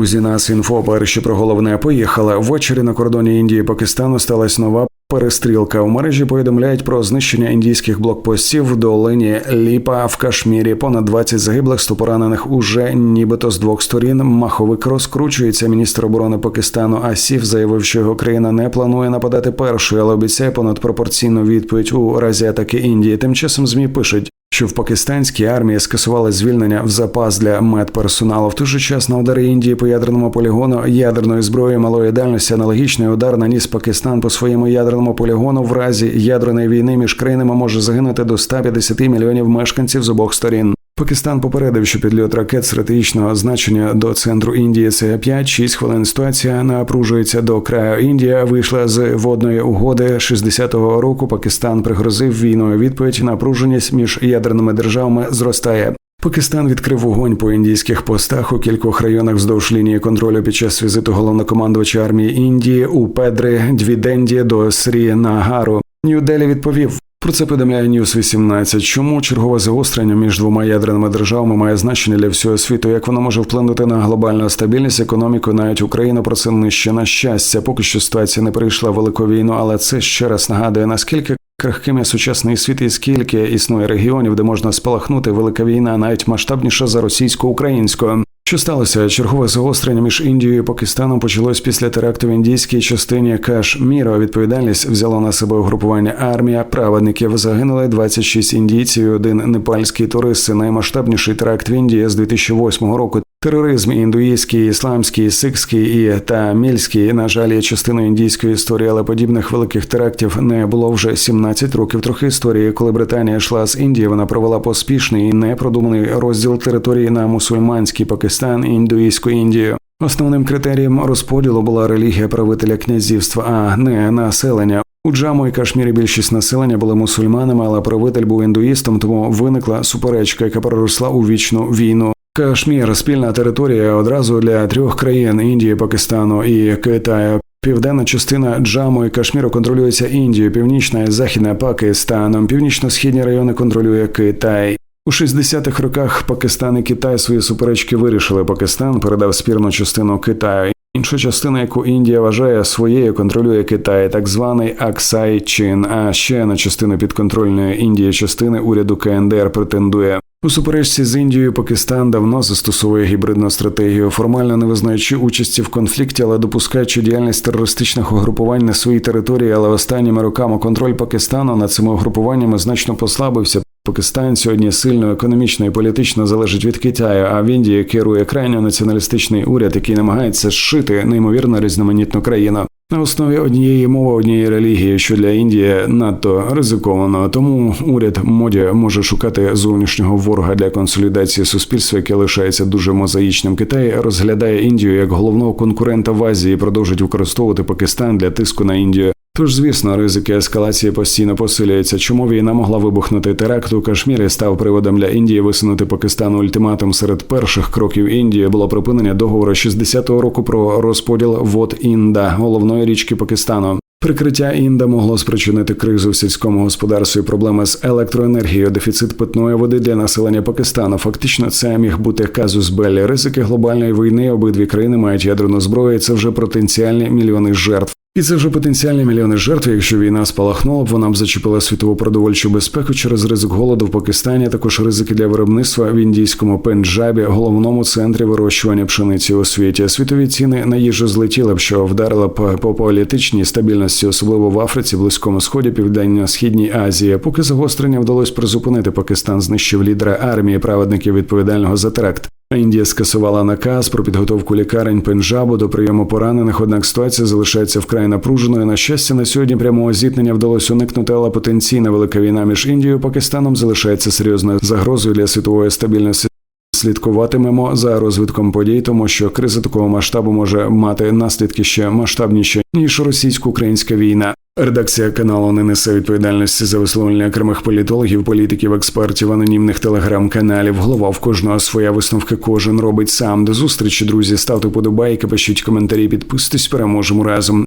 Друзі, нас інфо перші про головне поїхали. Ввечері на кордоні Індії і Пакистану сталася нова перестрілка. У мережі повідомляють про знищення індійських блокпостів в долині Ліпа в Кашмірі. Понад 20 загиблих, 100 поранених уже нібито з двох сторін. Маховик розкручується. Міністр оборони Пакистану Асіф заявив, що його країна не планує нападати першою, але обіцяє понад пропорційну відповідь у разі атаки Індії. Тим часом змі пишуть що в пакистанській армії скасували звільнення в запас для медперсоналу. В той же час на удари Індії по ядерному полігону ядерної зброї малої дальності аналогічний удар наніс Пакистан по своєму ядерному полігону. В разі ядерної війни між країнами може загинути до 150 мільйонів мешканців з обох сторін. Пакистан попередив, що підльот ракет стратегічного значення до центру Індії це 5-6 хвилин. Ситуація напружується до краю. Індія вийшла з водної угоди 60-го року. Пакистан пригрозив війною. Відповідь напруженість між ядерними державами зростає. Пакистан відкрив вогонь по індійських постах у кількох районах вздовж лінії контролю під час візиту головнокомандувача армії Індії у Педри Двіденді до Срі Нагару. Нью-Делі відповів. Про це повідомляє News 18. Чому чергове загострення між двома ядерними державами має значення для всього світу? Як воно може вплинути на глобальну стабільність, економіку, навіть Україну про це нижче на щастя. Поки що ситуація не перейшла велику війну, але це ще раз нагадує наскільки крихким є сучасний світ і скільки існує регіонів, де можна спалахнути велика війна, навіть масштабніша за російсько-українською. Що сталося? Чергове загострення між Індією і Пакистаном почалось після теракту в індійській частині Кашміра. Відповідальність взяло на себе угрупування армія праведників. Загинули 26 індійців. і Один непальський турист. Це наймасштабніший теракт в Індії з 2008 року. Тероризм індуїзький, ісламський, сикський і тамільський, на жаль, є частиною індійської історії, але подібних великих терактів не було вже 17 років. Трохи історії, коли Британія йшла з Індії, вона провела поспішний і непродуманий розділ території на мусульманський Пакистан і індуїзьку Індію. Основним критерієм розподілу була релігія правителя князівства, а не населення. У Джаму і Кашмірі більшість населення були мусульманами, але правитель був індуїстом, тому виникла суперечка, яка переросла у вічну війну. Кашмір спільна територія одразу для трьох країн Індії, Пакистану і Китаю. Південна частина Джаму і Кашміру контролюється Індією, північна і західна Пакистаном. Північно-східні райони контролює Китай. У 60-х роках Пакистан і Китай свої суперечки вирішили. Пакистан передав спірну частину Китаю. Іншу частину, яку Індія вважає своєю, контролює Китай, так званий Аксай Чин. А ще на частину підконтрольної Індії частини уряду КНДР претендує. У суперечці з Індією Пакистан давно застосовує гібридну стратегію, формально не визнаючи участі в конфлікті, але допускаючи діяльність терористичних угрупувань на своїй території. Але останніми роками контроль Пакистану над цими угрупуваннями значно послабився. Пакистан сьогодні сильно економічно і політично залежить від Китаю. А в Індії керує крайньо націоналістичний уряд, який намагається зшити неймовірно різноманітну країну. На основі однієї мови, однієї релігії, що для Індії надто ризиковано. Тому уряд моді може шукати зовнішнього ворога для консолідації суспільства, яке лишається дуже мозаїчним. Китай розглядає Індію як головного конкурента в Азії, і продовжить використовувати Пакистан для тиску на Індію. Тож, звісно, ризики ескалації постійно посилюються. Чому війна могла вибухнути теракт у Кашмірі? Став приводом для Індії висунути Пакистану ультиматум. Серед перших кроків Індії було припинення договору 60-го року про розподіл вод інда головної річки Пакистану. Прикриття інда могло спричинити кризу в сільському господарстві. Проблеми з електроенергією, дефіцит питної води для населення Пакистану. Фактично, це міг бути казус Беллі. Ризики глобальної війни. Обидві країни мають ядерну зброю. і Це вже потенціальні мільйони жертв. І це вже потенціальні мільйони жертв. Якщо війна спалахнула б, вона б зачепила світову продовольчу безпеку через ризик голоду в Пакистані. Також ризики для виробництва в індійському Пенджабі, головному центрі вирощування пшениці у світі. Світові ціни на їжу злетіли б, що вдарила б по політичній стабільності, особливо в Африці, Близькому Сході, Південно-Східній Азії. Поки загострення вдалося призупинити, Пакистан знищив лідера армії праведників відповідального за теракт. Індія скасувала наказ про підготовку лікарень Пенджабу до прийому поранених. Однак ситуація залишається вкрай напруженою. На щастя, на сьогодні прямого зіткнення вдалося уникнути, але потенційна велика війна між Індією і Пакистаном залишається серйозною загрозою для світової стабільності. Слідкуватимемо за розвитком подій, тому що криза такого масштабу може мати наслідки ще масштабніші ніж російсько-українська війна. Редакція каналу не несе відповідальності за висловлення окремих політологів, політиків, експертів, анонімних телеграм-каналів. Голова в кожного своя висновка кожен робить сам. До зустрічі, друзі. Ставте подобайки, пишіть коментарі, підписуйтесь, переможемо разом.